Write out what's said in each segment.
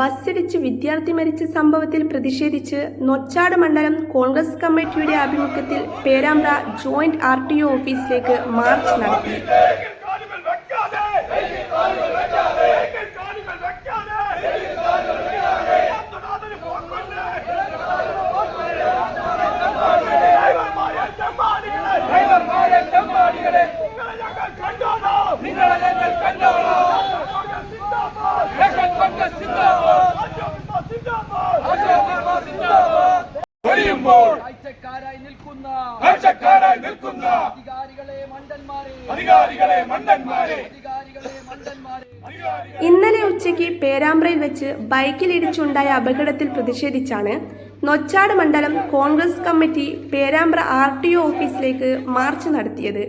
ബസ്സിടിച്ച് വിദ്യാർത്ഥി മരിച്ച സംഭവത്തിൽ പ്രതിഷേധിച്ച് നൊച്ചാട് മണ്ഡലം കോൺഗ്രസ് കമ്മിറ്റിയുടെ ആഭിമുഖ്യത്തിൽ Perambra joint R T O ഓഫീസിലേക്ക് മാർച്ച് നടത്തി. ഒഴിയുമ്പോൾ നിൽക്കുന്ന കാഴ്ചക്കാരായി നിൽക്കുന്ന അധികാരികളെ മണ്ടന്മാരെ അധികാരികളെ മണ്ടന്മാരെ. അധികാരികളെ മണ്ടന്മാരെ. ഇന്നലെ ഉച്ചയ്ക്ക് പേരാമ്പ്രയിൽ വെച്ച് ബൈക്കിലിടിച്ചുണ്ടായ അപകടത്തിൽ പ്രതിഷേധിച്ചാണ് നൊച്ചാട് മണ്ഡലം Congress committee Perambra R T O ഓഫീസിലേക്ക് മാർച്ച് നടത്തിയത്.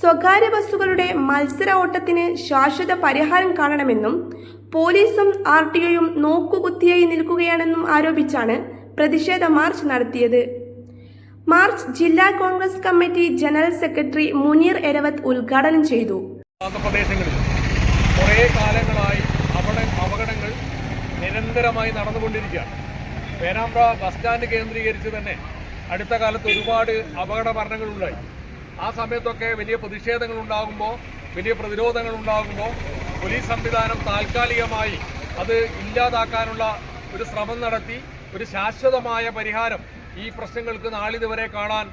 സ്വകാര്യ ബസ്സുകളുടെ മത്സര ഓട്ടത്തിന് ശാശ്വത പരിഹാരം കാണണമെന്നും പോലീസും ആർ ടി ഒയും നോക്കുകുത്തിയായി നിൽക്കുകയാണെന്നും ആരോപിച്ചാണ് പ്രതിഷേധ മാർച്ച് നടത്തിയത്. മാർച്ച് ജില്ലാ Congress committee general secretary Muneer Eravath ഉദ്ഘാടനം ചെയ്തു. കുറേ കാലങ്ങളായി അവിടെ അപകടങ്ങൾ നിരന്തരമായി നടന്നുകൊണ്ടിരിക്കുകയാണ്. പേരാമ്പ്ര ബസ് സ്റ്റാൻഡ് കേന്ദ്രീകരിച്ച് തന്നെ അടുത്ത കാലത്ത് ഒരുപാട് അപകട മരണങ്ങളുണ്ടായി ആ സമയത്തൊക്കെ വലിയ പ്രതിഷേധങ്ങൾ ഉണ്ടാകുമ്പോൾ വലിയ പ്രതിരോധങ്ങൾ ഉണ്ടാകുമ്പോൾ പോലീസ് സംവിധാനം താൽക്കാലികമായി അത് ഇല്ലാതാക്കാനുള്ള ഒരു ശ്രമം നടത്തി ഒരു ശാശ്വതമായ പരിഹാരം ഈ പ്രശ്നങ്ങൾക്ക് നാളിതുവരെ കാണാൻ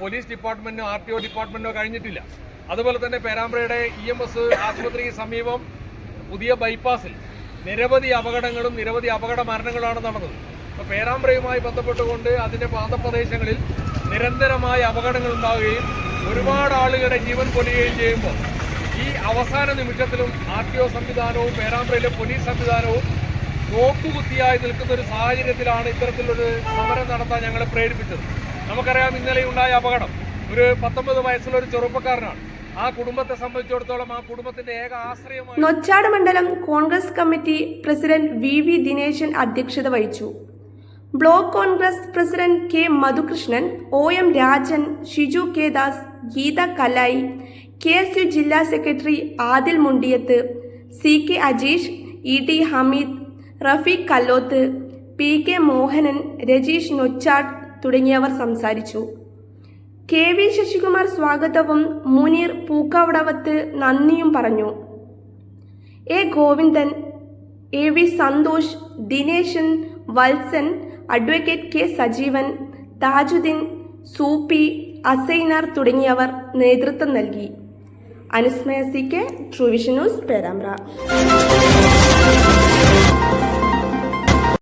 പോലീസ് ഡിപ്പാർട്ട്മെന്റിനോ ആർ ടി ഒ ഡിപ്പാർട്ട്മെന്റിനോ കഴിഞ്ഞിട്ടില്ല. അതുപോലെ തന്നെ പേരാമ്പ്രയുടെ ഇ എം എസ് ആശുപത്രിക്ക് സമീപം പുതിയ ബൈപ്പാസിൽ നിരവധി അപകടങ്ങളും നിരവധി അപകട മരണങ്ങളാണ് നടന്നത്. അപ്പോൾ പേരാമ്പ്രയുമായി ബന്ധപ്പെട്ടുകൊണ്ട് അതിന്റെ പാദപ്രദേശങ്ങളിൽ നിരന്തരമായ അപകടങ്ങൾ ഉണ്ടാവുകയും ഒരുപാട് ആളുകളുടെ ജീവൻ പൊലിയുകയും ചെയ്യുമ്പോൾ ഈ അവസാന നിമിഷത്തിലും ആർ ടി ഒ സംവിധാനവും പേരാമ്പ്രയിലെ പോലീസ് സംവിധാനവും നോക്കുകുത്തിയായി നിൽക്കുന്ന ഒരു സാഹചര്യത്തിലാണ് ഇത്തരത്തിലൊരു സമരം നടത്താൻ ഞങ്ങളെ പ്രേരിപ്പിച്ചത്. നമുക്കറിയാം ഇന്നലെ ഉണ്ടായ അപകടം. ഒരു പത്തൊമ്പത് വയസ്സുള്ള ഒരു ചെറുപ്പക്കാരനാണ്. ആ കുടുംബത്തെ സംബന്ധിച്ചിടത്തോളം ആ കുടുംബത്തിന്റെ ഏക ആശ്രയമായി നൊച്ചാട് മണ്ഡലം Congress committee president V V Dineshan അധ്യക്ഷത വഹിച്ചു. Block Congress president K Madhukrishnan O M Rajan Shiju K Das Geetha Kalayi K S U ജില്ലാ secretary Adil Mundiyath C K Ajeesh E T Hameed Rafeeq Kalloth P K Mohanan Rajeesh Nochat തുടങ്ങിയവർ സംസാരിച്ചു. K V Sasikumar സ്വാഗതവും മുനീർ പൂക്കവടവത്ത് നന്ദിയും പറഞ്ഞു. A Govindan A V Santhosh Dineshan Valsan advocate K Sajeevan Thajudheen Soopy Asainar തുടങ്ങിയവർ നേതൃത്വം നൽകി. അനുസ്മയ C K Truevision news Perambra.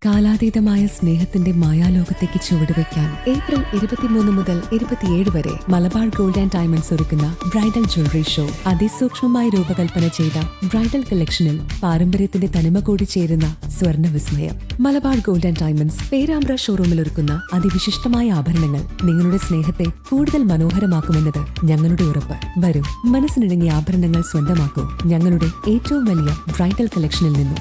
കാലാതീതമായ സ്നേഹത്തിന്റെ മായാലോകത്തേക്ക് ചുവടുവെക്കാൻ ഏപ്രിൽ ഇരുപത്തിമൂന്ന് മുതൽ ഇരുപത്തിയേഴ് വരെ മലബാർ ഗോൾഡ് ആൻഡ് ഡയമണ്ട്സ് ഒരുക്കുന്ന ബ്രൈഡൽ ജ്വല്ലറി ഷോ അതിസൂക്ഷ്മമായി രൂപകൽപ്പന ചെയ്ത ബ്രൈഡൽ കളക്ഷനിൽ പാരമ്പര്യത്തിന്റെ തനിമ കൂടി ചേരുന്ന സ്വർണ വിസ്മയം Malabar gold and diamonds Perambra ഷോറൂമിൽ ഒരുക്കുന്ന അതിവിശിഷ്ടമായ ആഭരണങ്ങൾ നിങ്ങളുടെ സ്നേഹത്തെ കൂടുതൽ മനോഹരമാക്കുമെന്നത് ഞങ്ങളുടെ ഉറപ്പ്. വരും മനസ്സിനിണങ്ങിയ ആഭരണങ്ങൾ സ്വന്തമാക്കൂ ഞങ്ങളുടെ ഏറ്റവും വലിയ ബ്രൈഡൽ കളക്ഷനിൽ നിന്നും.